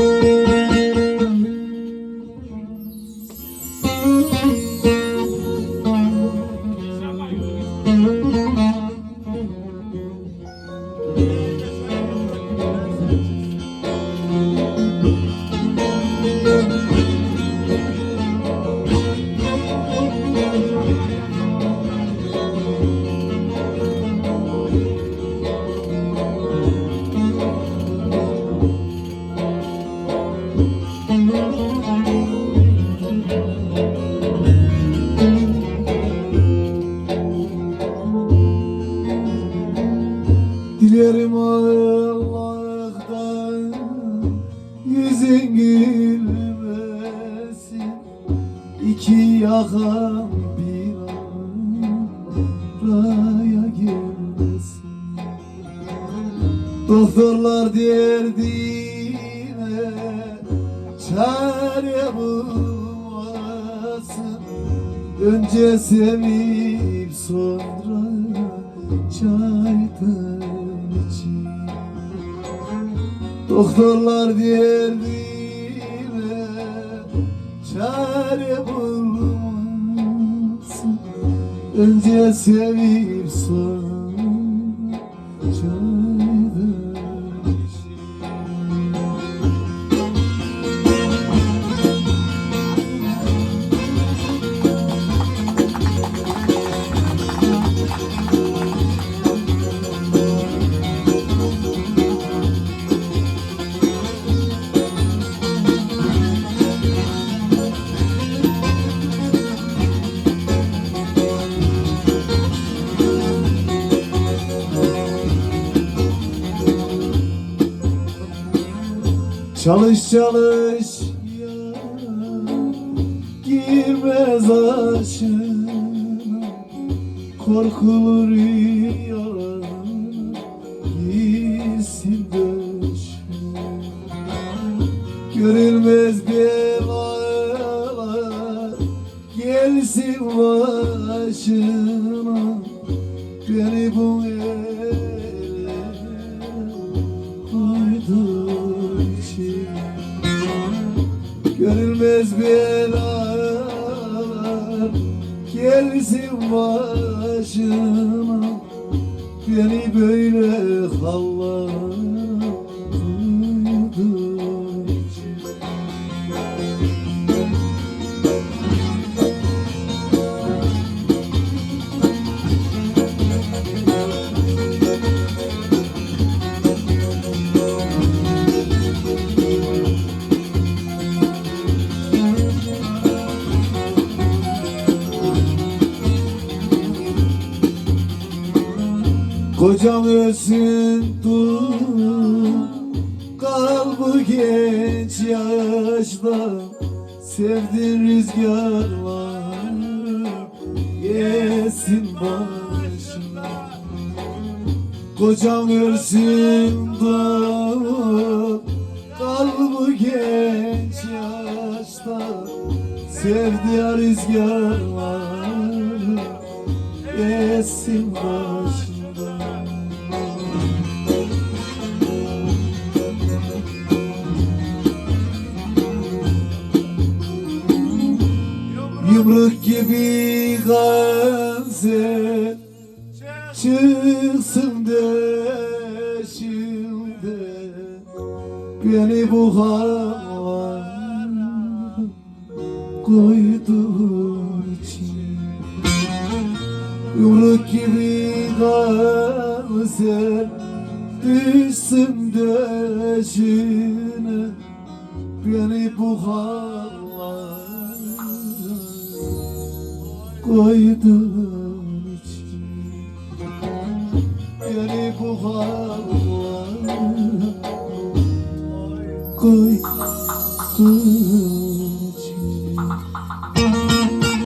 Thank you. Allah'tan yüzün gülmesin İki yakan bir araya gelmesin Doktorlar derdine çare bulmasın. Önce sevip sonra çaydan Doktorlar derdine çare bulmasın. Önce sevip sonra Çalış çalış ya girmez aşına korkulur ya gitsin döşüne görülmez belalar gelsin başına. Beni bu gelsin başıma Beni böyle hallara Kocam ölsün dur. Kal bu genç yaşta Sevdiğin rüzgarlar Yesin başına. Kocam ölsün dur. Kal bu genç yaşta Sevdiğin rüzgarlar Yesin başına Yumruk gibi ganze Çıksın deşimde Beni bu hava koydu için. Yumruk gibi ganze Düşsün deşine Beni bu hava koydun için Beni bu hava koydun